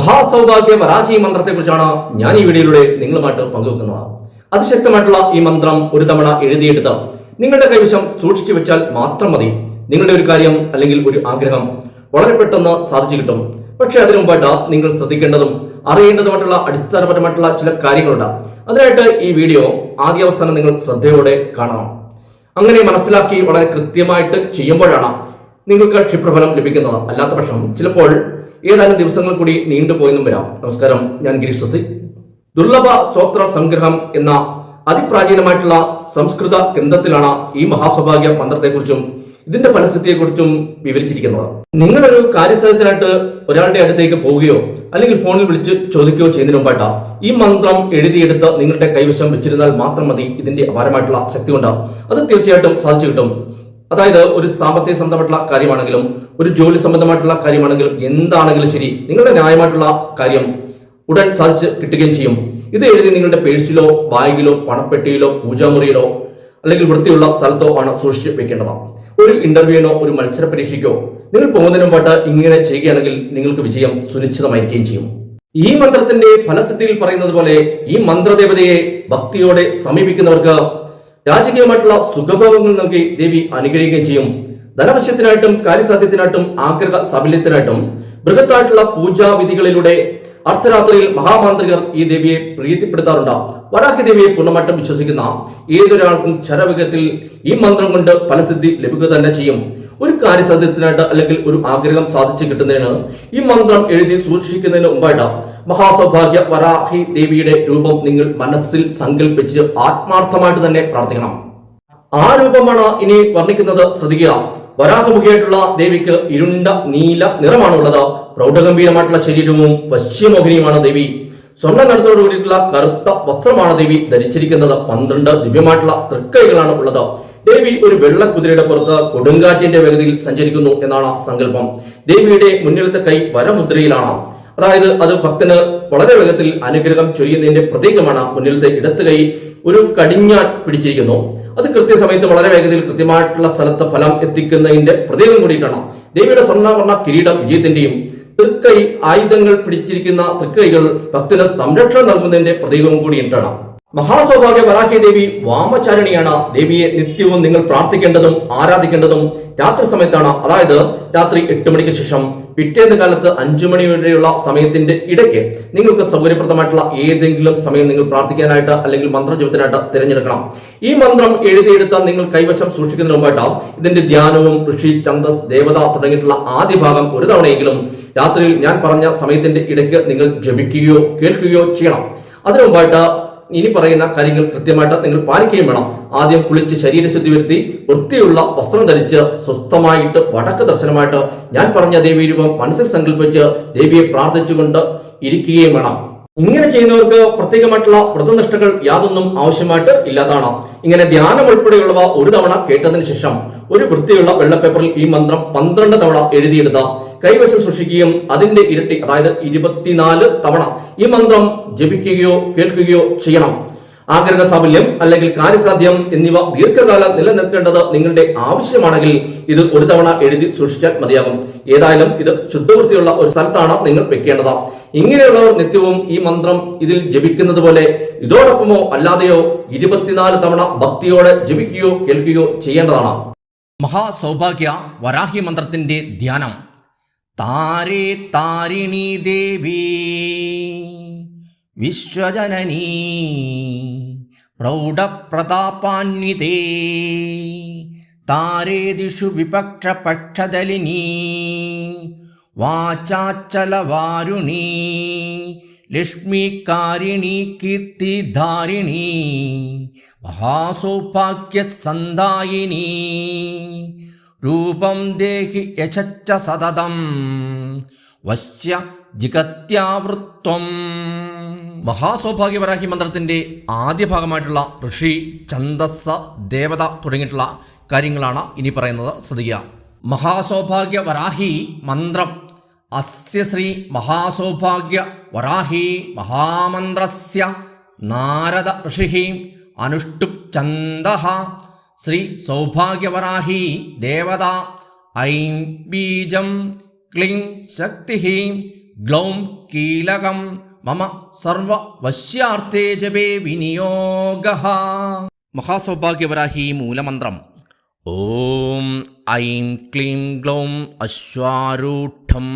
മഹാസൗഭാഗ്യ വരാഹി മന്ത്രത്തെക്കുറിച്ചാണ് ഞാൻ ഈ വീഡിയോയിലൂടെ നിങ്ങളുമായിട്ട് പങ്കുവെക്കുന്നത്. അതിശക്തമായിട്ടുള്ള ഈ മന്ത്രം ഒരു തവണ എഴുതിയെടുത്ത് നിങ്ങളുടെ കൈവശം സൂക്ഷിച്ചു വെച്ചാൽ മാത്രം മതി. നിങ്ങളുടെ ഒരു കാര്യം അല്ലെങ്കിൽ ഒരു ആഗ്രഹം വളരെ പെട്ടെന്ന് സാധിച്ചു കിട്ടും. പക്ഷേ അതിനു മുമ്പായിട്ട് നിങ്ങൾ ശ്രദ്ധിക്കേണ്ടതും അറിയേണ്ടതുമായിട്ടുള്ള അടിസ്ഥാനപരമായിട്ടുള്ള ചില കാര്യങ്ങളുണ്ട്. അതിനായിട്ട് ഈ വീഡിയോ ആദ്യ അവസാനം നിങ്ങൾ ശ്രദ്ധയോടെ കാണണം. അങ്ങനെ മനസ്സിലാക്കി വളരെ കൃത്യമായിട്ട് ചെയ്യുമ്പോഴാണ് നിങ്ങൾക്ക് ക്ഷിപ്രഫലം ലഭിക്കുന്നത്. അല്ലാത്ത പക്ഷം ചിലപ്പോൾ ഏതാനും ദിവസങ്ങൾ കൂടി നീണ്ടുപോയെന്നും വരാം. നമസ്കാരം. ഞാൻ ഗിരീഷ് ശശി ദുർലഭ സ്വോത്ര സംഗ്രഹം എന്ന അതിപ്രാചീനമായിട്ടുള്ള സംസ്കൃത ഗ്രന്ഥത്തിലാണ് ഈ മഹാസൗഭാഗ്യ മന്ത്രത്തെക്കുറിച്ചും ഇതിന്റെ ഫലസിദ്ധിയെക്കുറിച്ചും വിവരിച്ചിരിക്കുന്നത്. നിങ്ങളൊരു കാര്യസ്ഥലത്തിനായിട്ട് ഒരാളുടെ അടുത്തേക്ക് പോവുകയോ അല്ലെങ്കിൽ ഫോണിൽ വിളിച്ച് ചോദിക്കുകയോ ചെയ്യുന്നതിന് മുമ്പായിട്ട് ഈ മന്ത്രം എഴുതിയെടുത്ത് നിങ്ങളുടെ കൈവശം വെച്ചിരുന്നാൽ മാത്രം മതി ഇതിന്റെ അപാരമായിട്ടുള്ള ശക്തി കൊണ്ട്. അത് തീർച്ചയായിട്ടും സാധിച്ചു കിട്ടും. അതായത് ഒരു സാമ്പത്തിക സംബന്ധമായിട്ടുള്ള കാര്യമാണെങ്കിലും ഒരു ജോലി സംബന്ധമായിട്ടുള്ള കാര്യമാണെങ്കിലും എന്താണെങ്കിലും ശരി നിങ്ങളുടെ ന്യായമായിട്ടുള്ള കാര്യം ഉടൻ സാധിച്ച് കിട്ടുകയും ചെയ്യും. ഇത് എഴുതി നിങ്ങളുടെ പേഴ്സിലോ ബാഗിലോ പണപ്പെട്ടിയിലോ പൂജാമുറിയിലോ അല്ലെങ്കിൽ വൃത്തിയുള്ള സ്ഥലത്തോ ആണ് സൂക്ഷിച്ച് വെക്കേണ്ടത്. ഒരു ഇന്റർവ്യൂവിനോ ഒരു മത്സര പരീക്ഷയ്ക്കോ നിങ്ങൾ പോകുന്നതിന് മുമ്പായിട്ട് ഇങ്ങനെ ചെയ്യുകയാണെങ്കിൽ നിങ്ങൾക്ക് വിജയം സുനിശ്ചിതമായിരിക്കുകയും ചെയ്യും. ഈ മന്ത്രത്തിന്റെ ഫലസിദ്ധിയിൽ പറയുന്നത് പോലെ ഈ മന്ത്രദേവതയെ ഭക്തിയോടെ സമീപിക്കുന്നവർക്ക് രാജകീയമായിട്ടുള്ള സുഖഭോഗങ്ങൾ നൽകി ദേവി അനുഗ്രഹിക്കുകയും ചെയ്യും. ധനവശ്യത്തിനായിട്ടും കാര്യസാധ്യത്തിനായിട്ടും ആഗ്രഹ സബല്യത്തിനായിട്ടും ബൃഹത്തായിട്ടുള്ള പൂജാവിധികളിലൂടെ അർദ്ധരാത്രിയിൽ മഹാമാന്ത്രികർ ഈ ദേവിയെ പ്രീതിപ്പെടുത്താറുണ്ട്. വരാഹി ദേവിയെ പൂർണമായിട്ടും വിശ്വസിക്കുന്ന ഏതൊരാൾക്കും ചരവിഗത്തിൽ ഈ മന്ത്രം കൊണ്ട് ഫലസിദ്ധി ലഭിക്കുക തന്നെ ചെയ്യും. ഒരു കാര്യസാധ്യത്തിനായിട്ട് അല്ലെങ്കിൽ ഒരു ആഗ്രഹം സാധിച്ചു കിട്ടുന്നതിന് ഈ മന്ത്രം എഴുതി സൂക്ഷിക്കുന്നതിന് മുമ്പായിട്ട് മഹാസൗഭാഗ്യ വരാഹി ദേവിയുടെ രൂപം നിങ്ങൾ മനസ്സിൽ സങ്കല്പിച്ച് ആത്മാർത്ഥമായിട്ട് തന്നെ പ്രാർത്ഥിക്കണം. ആ രൂപമാണ് ഇനി വർണിക്കുന്നത്. ശ്രദ്ധിക്കുക. വരാഹമുഖിയായിട്ടുള്ള ദേവിക്ക് ഇരുണ്ട നീല നിറമാണുള്ളത്. പ്രൗഢഗംഭീരമായിട്ടുള്ള ശരീരവും വശ്യമോഹിനിയുമാണ് ദേവി. സ്വർണ നടത്തോടുകൂടിയിട്ടുള്ള കറുത്ത വസ്ത്രമാണ് ദേവി ധരിച്ചിരിക്കുന്നത്. പന്ത്രണ്ട് ദിവ്യമായിട്ടുള്ള തൃക്കൈകളാണ് ഉള്ളത്. ദേവി ഒരു വെള്ള കുതിരയുടെ പുറത്ത് കൊടുങ്കാറ്റിന്റെ വേഗതയിൽ സഞ്ചരിക്കുന്നു എന്നാണ് സങ്കല്പം. ദേവിയുടെ മുന്നിലത്തെ കൈ വരമുദ്രയിലാണ്. അതായത് അത് ഭക്തന് വളരെ വേഗത്തിൽ അനുഗ്രഹം ചൊരിയുന്നതിന്റെ പ്രതീകമാണ് മുന്നിലത്തെ ഇടത്ത് കൈ ഒരു കടിഞ്ഞാൻ പിടിച്ചിരിക്കുന്നു. അത് കൃത്യസമയത്ത് വളരെ വേഗത്തിൽ കൃത്യമായിട്ടുള്ള സ്ഥലത്ത് ഫലം എത്തിക്കുന്നതിന്റെ പ്രതീകം കൂടിയിട്ടാണ്. ദേവിയുടെ സ്വർണവർണ കിരീടം വിജയത്തിന്റെയും തൃക്കൈ ആയുധങ്ങൾ പിടിച്ചിരിക്കുന്ന തൃക്കൈകൾ ഭക്തന് സംരക്ഷണം നൽകുന്നതിന്റെ പ്രതീകവും കൂടിയിട്ടാണ്. മഹാസൗഭാഗ്യ വരാഹി ദേവി വാമചാരിണിയാണ്. ദേവിയെ നിത്യവും നിങ്ങൾ പ്രാർത്ഥിക്കേണ്ടതും ആരാധിക്കേണ്ടതും രാത്രി സമയത്താണ്. അതായത് രാത്രി എട്ട് മണിക്ക് ശേഷം പിറ്റേന്ന് കാലത്ത് അഞ്ചു മണി വരെയുള്ള സമയത്തിന്റെ ഇടയ്ക്ക് നിങ്ങൾക്ക് സൗകര്യപ്രദമായിട്ടുള്ള ഏതെങ്കിലും സമയം നിങ്ങൾ പ്രാർത്ഥിക്കാനായിട്ട് അല്ലെങ്കിൽ മന്ത്രജപത്തിനായിട്ട് തിരഞ്ഞെടുക്കണം. ഈ മന്ത്രം എഴുതിയെടുത്ത നിങ്ങൾ കൈവശം സൂക്ഷിക്കുന്നതിന് മുമ്പായിട്ട് ഇതിന്റെ ധ്യാനവും ഋഷി ഛന്ദസ് ദേവത തുടങ്ങിയിട്ടുള്ള ആദ്യ ഭാഗം ഒരു തവണയെങ്കിലും രാത്രിയിൽ ഞാൻ പറഞ്ഞ സമയത്തിന്റെ ഇടയ്ക്ക് നിങ്ങൾ ജപിക്കുകയോ കേൾക്കുകയോ ചെയ്യണം. അതിനു മുമ്പായിട്ട് ഇനി പറയുന്ന കാര്യങ്ങൾ കൃത്യമായിട്ട് നിങ്ങൾ പാലിക്കുകയും വേണം. ആദ്യം കുളിച്ച് ശരീരശുദ്ധി വരുത്തി വൃത്തിയുള്ള വസ്ത്രം ധരിച്ച് സ്വസ്ഥമായിട്ട് വടക്ക് ദർശനമായിട്ട് ഞാൻ പറഞ്ഞ ദേവീരൂപം മനസ്സിൽ സങ്കല്പിച്ച് ദേവിയെ പ്രാർത്ഥിച്ചുകൊണ്ട് ഇരിക്കുകയും വേണം. ഇങ്ങനെ ചെയ്യുന്നവർക്ക് പ്രത്യേകമായിട്ടുള്ള വ്രതനിഷ്ഠകൾ യാതൊന്നും ആവശ്യമായിട്ട് ഇല്ലാതാണ്. ഇങ്ങനെ ധ്യാനം ഉൾപ്പെടെയുള്ളവ ഒരു തവണ കേട്ടതിന് ശേഷം ഒരു വൃത്തിയുള്ള വെള്ളപ്പേപ്പറിൽ ഈ മന്ത്രം പന്ത്രണ്ട് തവണ എഴുതിയെടുത്ത കൈവശം സൂക്ഷിക്കുകയും അതിന്റെ ഇരട്ടി അതായത് ഇരുപത്തിനാല് തവണ ഈ മന്ത്രം ജപിക്കുകയോ കേൾക്കുകയോ ചെയ്യണം. ആഗ്രഹ സാഫല്യം അല്ലെങ്കിൽ കാര്യസാധ്യം എന്നിവ ദീർഘകാലം നിലനിൽക്കേണ്ടത് നിങ്ങളുടെ ആവശ്യമാണെങ്കിൽ ഇത് ഒരു തവണ എഴുതി സൂക്ഷിച്ചാൽ മതിയാകും. ഏതായാലും ഇത് ശുദ്ധവൃത്തിയുള്ള ഒരു സ്ഥലത്താണ് നിങ്ങൾ വെക്കേണ്ടത്. ഇങ്ങനെയുള്ളവർ നിത്യവും ഈ മന്ത്രം ഇതിൽ ജപിക്കുന്നത് പോലെ ഇതോടൊപ്പമോ അല്ലാതെയോ ഇരുപത്തിനാല് തവണ ഭക്തിയോടെ ജപിക്കുകയോ കേൾക്കുകയോ ചെയ്യേണ്ടതാണ്. മഹാസൗഭാഗ്യ വരാഹി മന്ത്രത്തിന്റെ ധ്യാനം. தாரே தாரிணி தேவி விஸ்வஜனனி ಪ್ರೌಢಪ್ರತಾಪಾನ್ವಿತೆ ತಾರೇದಿಷು ವಿಪಕ್ಷಪಕ್ಷದಲಿನಿ ವಾಚಾಚಲವಾರುಣಿ ಲಕ್ಷ್ಮೀಕಾರಿಣಿ ಕೀರ್ತಿಧಾರಿಣಿ ಮಹಾಸೌಭಾಗ್ಯಸಂದಾಯಿನಿ രൂപം ദേഹി യശച്ച സതതം. വശ്യ ജിഗത്യാവൃത്വം. മഹാസൗഭാഗ്യവരാഹി മന്ത്രത്തിന്റെ ആദ്യ ഭാഗമായിട്ടുള്ള ഋഷി ഛന്ദസ്സ ദേവത തുടങ്ങിയിട്ടുള്ള കാര്യങ്ങളാണ് ഇനി പറയുന്നത്. ശ്രദ്ധിക്കുക. മഹാസൗഭാഗ്യ വരാഹി മന്ത്രം. അസ്യ ശ്രീ മഹാസൗഭാഗ്യ വരാഹി മഹാമന്ത്രസ്യ നാരദ ഋഷി അനുഷ്ടുപ് ഛന്ദ ശ്രീ സൗഭാഗ്യവരാഹി ദേവത. ഐം ബീജം ക്ലീം ശക്തി ഗ്ലൗം കീലകം മമ സർവവശ്യാർത്ഥേ ജപേ വിനിയോഗ. മഹാസൗഭാഗ്യവരാഹി മൂലമന്ത്രം. ഓം ഐം ക്ലീം ഗ്ലൗം അശ്വാരൂഢം.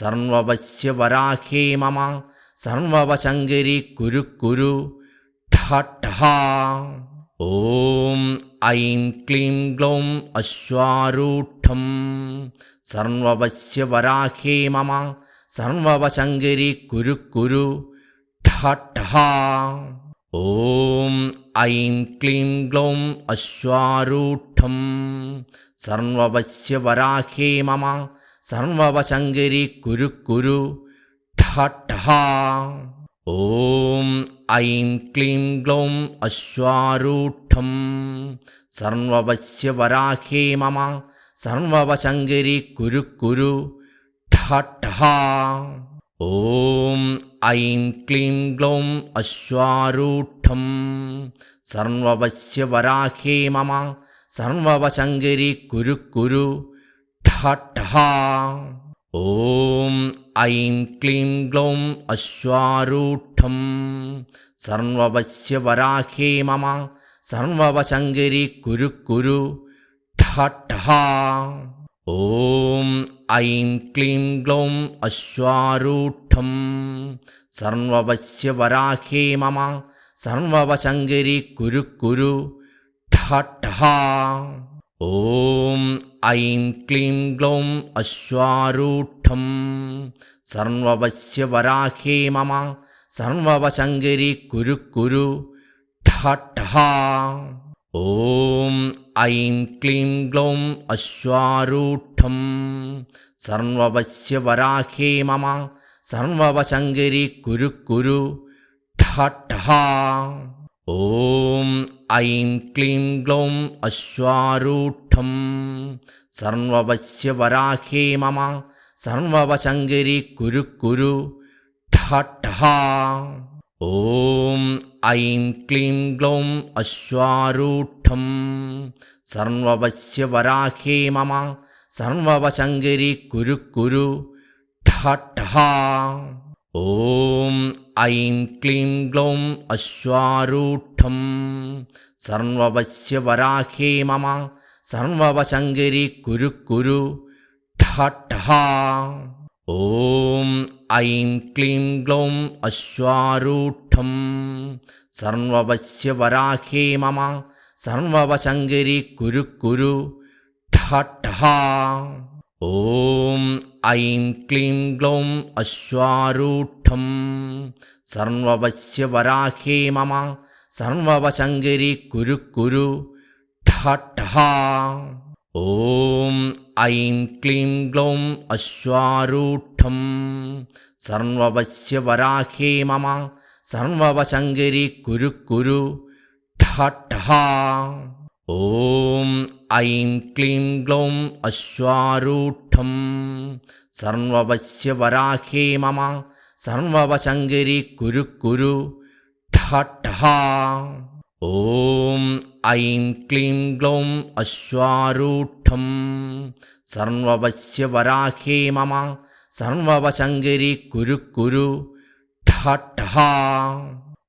സർവവശ്യവരാഹേ മമ സർവവശങ്കരി കുരു കുരു ഠ. ഓം ഐം ക്ലീം ഗ്ലൗം അശ്വാരൂഢം. സർവവശ്യവരാഹേ മമ സർവശങ്കരി കുരു കുരു ഓം ഐം ക്ലീം ഗ്ലൗം അശ്വാരൂഢം. സർവവശ്യവരാഹേ മമ സർവശങ്കരി കുരു കുരു ഠ ഐം ക്ലീം ഗ്ലൗം അശ്വാരൂഢം. സർവവശ്യവരാഹേ മമ സർവശങ്കരി കുരു കുരു ഓം ഐം ക്ലീം ഗ്ലൗം അശ്വാരൂഢം. സർവവശ്യവരാഹേ മമ സർവശങ്കരി കുരു കുരു ഠ. ഓം ഐം ക്ലീം ഗ്ലൗം അശ്വാരൂഢം. സർവവശ്യവരാഹേ മമ സർവവശങ്കരി കുരു കുരു ഠ ഓം ഐം ക്ലീം ഗ്ലൗം അശ്വാരൂഢം. സർവവശ്യവരാഹേ മമ സർവവശങ്കരി കുരു കുരു ഠ. ॐ ऐं क्लीं ग्लौं अश्वारूढं। सर्ववस्य वराहे मम सर्ववशङ्करि कुरु ठट्हा ॐ ऐं क्लीं ग्लौं अश्वारूढं। सर्ववस्य वराहे मम सर्ववशङ्करि कुरु कुरु ठः ഓം ഐം ക്ലീം ഗ്ലൗം അശ്വാരൂഢം. സർവവശ്യവരാഹേ മമ സർവശങ്കരി കുരു കുരു ഓം ഐം ക്ലീം ഗ്ലൗം അശ്വാരൂഢം. സർവവശ്യവരാഹേ മമ സർവശങ്കരി കുരു കുരു ഠ ഓം ഐം ക്ലീം ഗ്ലൗം അശ്വാരൂഢം. സർവവശ്യവരാഹേ മമ സർവശങ്കരി കുരു കുരു ഓം ഐം ക്ലീം ഗ്ലൗം അശ്വാരൂഢം. സർവവശ്യവരാഹേ മമ സർവശങ്കരി കുരു കുരു ഠ. ഓം ഐം ക്ലീം ഗ്ലൗം അശ്വാരൂഢം. സർവവശ്യവരാഹേ മമ സർവവശങ്കരി കുരു കുരു ഓം ഐം ക്ലീം ഗ്ലൗം അശ്വാരൂഢം. സർവവശ്യവരാഹേ മമ സർവവശങ്കരി കുരു കുരു ഠ. ഓം ഐം ക്ലീം ഗ്ലൗം അശ്വാരൂഢം സർവവശ്യവരാഹേ മമ സർവവശങ്കരി കുരു കുരു ഠ ഓം ഐം ക്ലീം ഗ്ലൗം അശ്വാരൂഢം സർവവശ്യവരാഹേ മമ സർവവശങ്കരി കുരു കുരു ഠ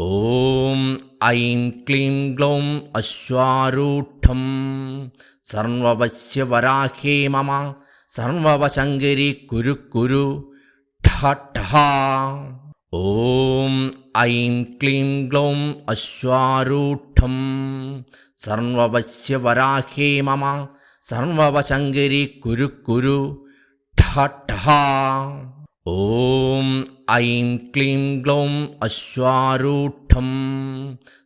ഓം ഐം ക്ലീം ഗ്ലൗം അശ്വാരൂഢം. സർവവശ്യവരാഹേ മമ സർവശങ്കരി കുരു കുരു ഓം ഐം ക്ലീം ഗ്ലൗം അശ്വാരൂഢം. സർവവശ്യവരാഹേ മമ സർവശങ്കരി കുരു കുരു ഠ ഓം ഐം ക്ലീം ഗ്ലൗം അശ്വാരൂഢം.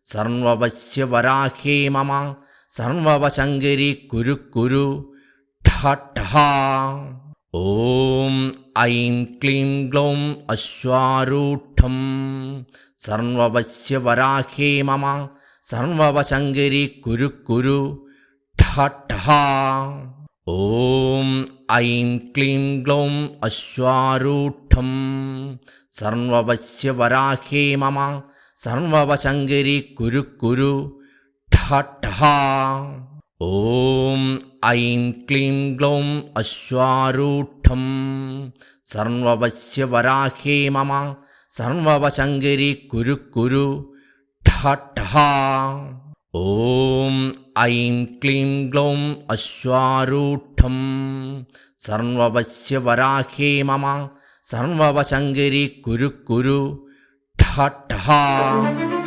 സർവവശ്യവരാഹേ മമ സർവവശങ്കരി കുരു കുരു ഠ ഓം ഐം ക്ലീം ഗ്ലൗം അശ്വാരൂഢം. സർവവശ്യവരാഹേ മമ സർവവശങ്കരി കുരു കുരു ഠ. ഓം ഐം ക്ലീം ഗ്ലൗം അശ്വാരൂഢം. സർവവശ്യവരാഹേ മമ സർവശങ്കരി കുരു കുരു ഓം ഐം ക്ലീം ഗ്ലൗം അശ്വാരൂഢം. സർവവശ്യവരാഹേ മമ സർവശങ്കരി കുരു കുരു ഠ ഠ ഓം ഐം ക്ലീം ഗ്ലൗം അശ്വാരൂഢം സർവവശ്യവരാഹേ മമ സർവവശങ്കരി കുരു കുരു ഠ ഠ